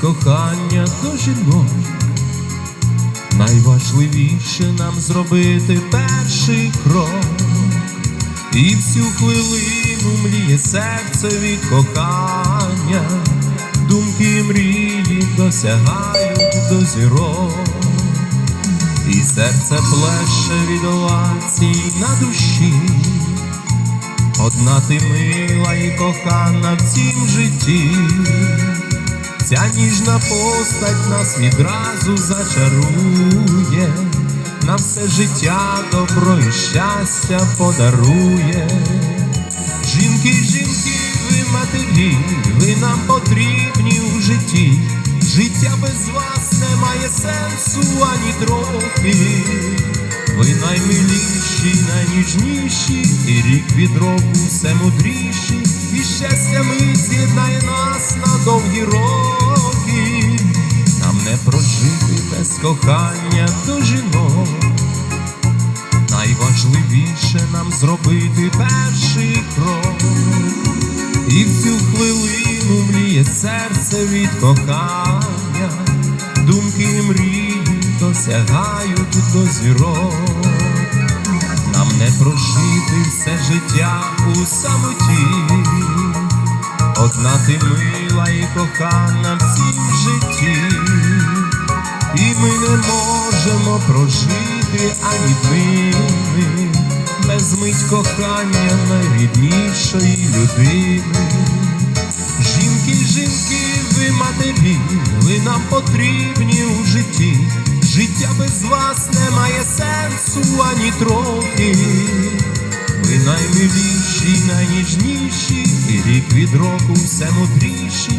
кохання до жінок. Найважливіше нам зробити перший крок, і всю хвилину мліє серце від кохання, думки мрії досягають до зірок, і серце плеше від овацій на душі. Одна ти мила і кохана в цім житті, ця ніжна постать нас відразу зачарує, на все життя добро і щастя подарує. Жінки, жінки, ви матері, ви нам потрібні у житті. Життя без вас не має сенсу ані трохи. Ви наймиліші, найніжніші, і рік від року все мудріші, і щастя ми з'єднає нас на довгі роки. Нам не прожити без кохання до жінок. Найважливіше нам зробити перший крок. І в цю хвилину мліє серце від кохання, досягають до зірок. Нам не прожити все життя у самоті, одна ти мила і кохана в житті, і ми не можемо прожити ані днини без мить кохання найріднішої людини. Жінки, жінки, ви матері, ви нам потрібні у житті. Життя без вас не має сенсу ані трохи. Ви наймиліші, найніжніші, і рік від року все мудріші,